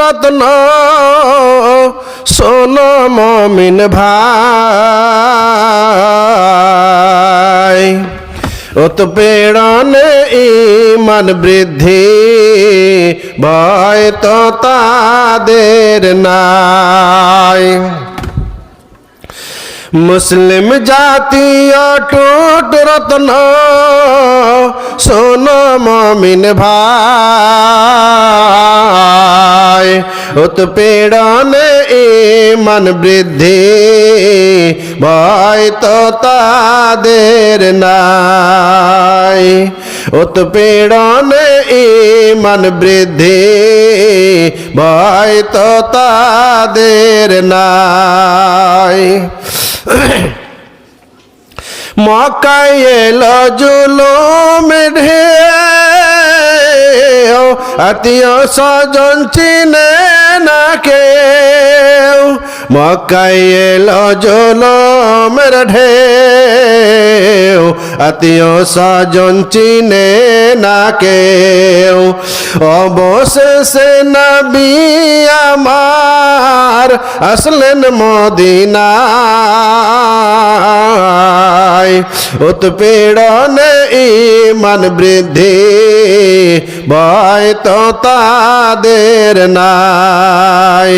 রত্ন, সোনো মমিন ভাই। উৎপীড়নে ইমান বৃদ্ধি, ভয় তো তাদের নাই। মুসলিম জাতীয় টুট রত্ন, সোনো মমিন ভাই। উৎপীড়নে ইমান বৃদ্ধি, ভয় তো তাদের নাই। উৎপীড়নে ইমান বৃদ্ধি, ভয় তো তাদের নাই। মকাই এলো জুলুম ঢেউ আত্মীয় স্বজন চিনে না কেউ। মকাই এলো জুলুমের ঢেউ, আত্মীয় স্বজন চিনে না কেউ। অবশেষে আমার আসলেন মদিনায় উৎপীড়ন ইমান বৃদ্ধি ভয় তো তাদের নাই।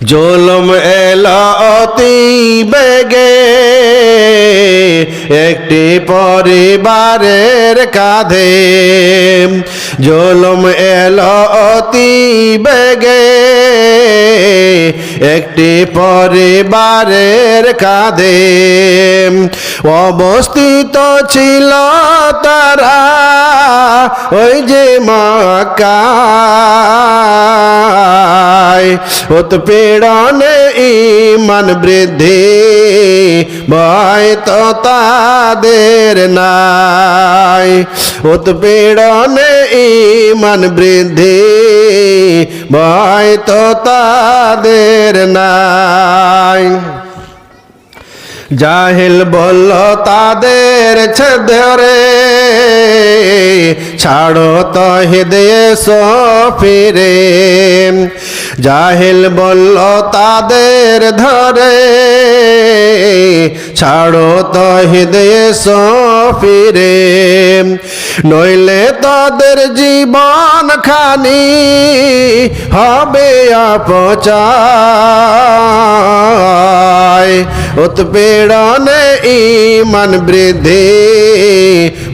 জুলুম এলো অতি বেগে একটি পরিবারের কাঁধে। জুলুম এলো অতি বেগে একটি পরিবারের কাঁধে। অবস্থিত ছিল তারা ওই যে মক্কায় উৎপীড়নে ইমান বৃদ্ধি, ভয় তো তাদের নাই। উৎপীড়নে ইমান বৃদ্ধি, ভয় তো তাদের নাই। জাহিল বলল, তাদের ছেদরে ছাড়ো তো হৃদয়ে ফিরে। জাহিল বলল, তাদের ধরে। ছাড়ো তো হৃদয়ে ফিরে। নইলে তাদের জীবন খানি হবে অপচায় উৎপীড়নে ইমান বৃদ্ধি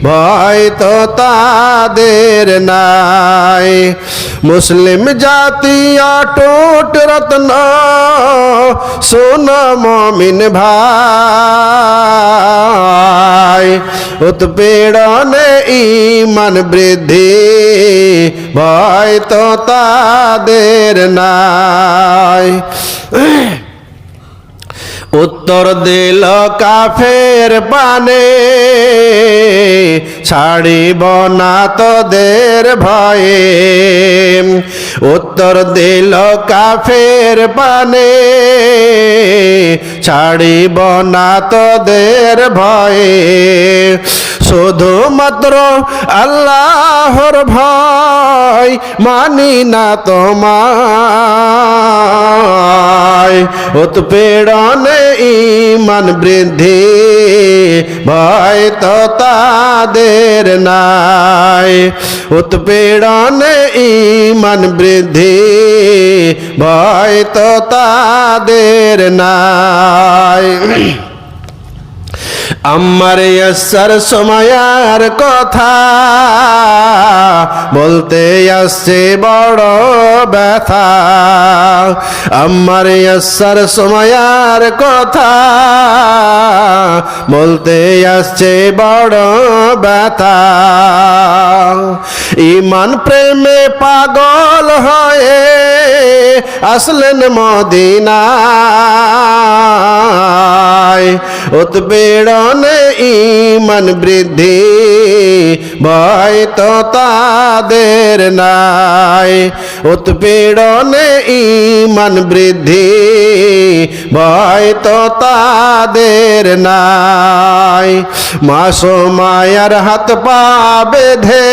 ভয় তো তাদের নাই মুসলিম জাতীয় টুট রত্ন সোন মমিন ভাই উৎপীড়নে ইমান বৃদ্ধি ভয় তো তাদের নাই উত্তর দিল কাফের পানে ছাড়িব না তোদের ভয়ে। উত্তর দিল কাফের পানে ছাড়িব না তোদের ভয়ে। শুধুমাত্র আল্লাহর ভয় মানি না তোমায় উৎপীড়নে ইমান বৃদ্ধি ভয় তো তাদের নাই। উৎপীড়নে ইমান বৃদ্ধি ভয় তো তাদের নাই। আমার ইয়াসার সময়ার কথা বলতে আসছে বড় ব্যথা। আমার ইয়াসার সময়ার কথা বলতে আসছে বড় ব্যথা। ইমান প্রেমে পাগল হয়ে আসলেন মদিনায় উৎপীড়নে ইমান বৃদ্ধি ভয় তো তাদের নাই। উৎপীড়নে ইমান বৃদ্ধি ভয় তো তাদের নাই। মাসো মায়ার হাত পা বেঁধে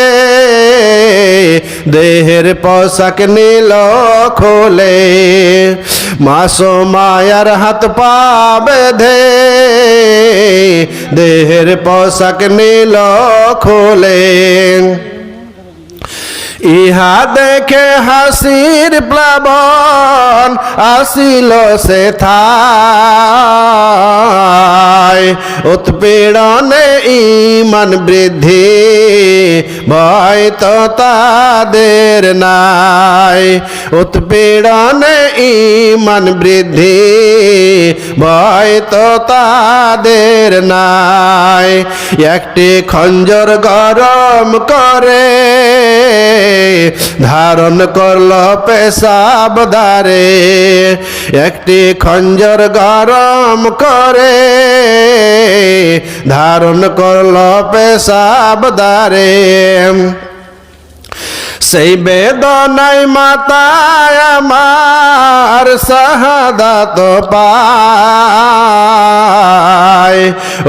দেহের পোশাক নীল খোলে। মাসো মায়ার হাত পা বেঁধে দেহের পোশাক নীল খোলে। ইহা দেখে হাসির প্লাবন আসিল সে থায় উৎপীড়নে ইমান বৃদ্ধি। ভয় তো তাদের নাই উৎপীড়নে ইমান বৃদ্ধি। ভয় তো তাদের নাই, একটি খঞ্জর গরম করে ধারণ করল পেশাব দ্বারে একটি খঞ্জর গরম করে। ধারণ করল পেশাব দ্বারে সেই বেদনাই মাতায় আমার শাহাদাত পায়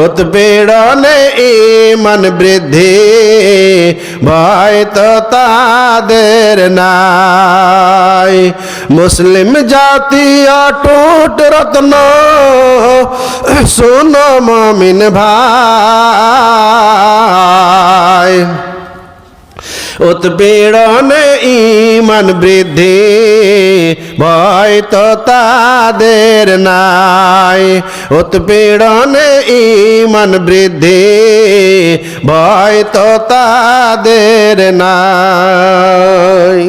উৎপীড়নে ইমান বৃদ্ধি ভয় তো তাদের নাই মুসলিম জাতি অটুট রত্ন শুনো মমিন ভাই উৎপীড়নে ইমান বৃদ্ধি ভয় তো তাদের নাই। উৎপীড়ন ইমান বৃদ্ধি ভয় তো তাদের নাই।